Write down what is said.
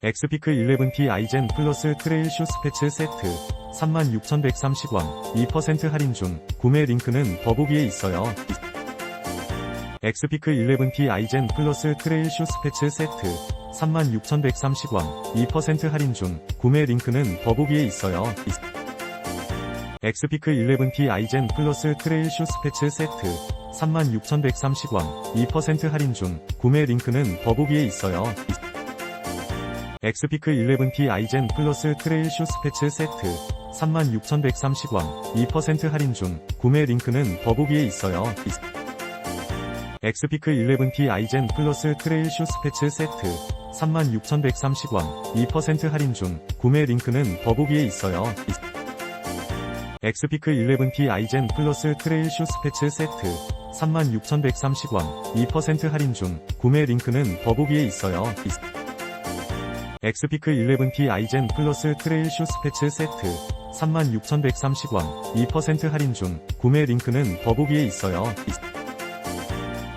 엑스피크 11T 아이젠 플러스 트레일 슈 스패츠 세트 36,130원 2% 할인 중 구매 링크는 더보기에 있어요. 엑스피크 11T 아이젠 플러스 트레일 슈 스패츠 세트 36,130원 2% 할인 중 구매 링크는 더보기에 있어요. 엑스피크 11T 아이젠 플러스 트레일 슈 스패츠 세트 36,130원 2% 할인 중 구매 링크는 더보기에 있어요. 엑스피크 11T 아이젠 플러스 트레일 슈 스패츠 세트 36,130원 2% 할인 중 구매 링크는 더보기에 있어요. 엑스피크 11T 아이젠 플러스 트레일 슈 스패츠 세트 36,130원 2% 할인 중 구매 링크는 더보기에 있어요. 엑스피크 11T 아이젠 플러스 트레일 슈 스패츠 세트 36,130원 2% 할인 중 구매 링크는 더보기에 있어요. 엑스피크 11T 아이젠 플러스 트레일 슈 스패츠 세트 36,130원 2% 할인 중 구매 링크는 더보기에 있어요.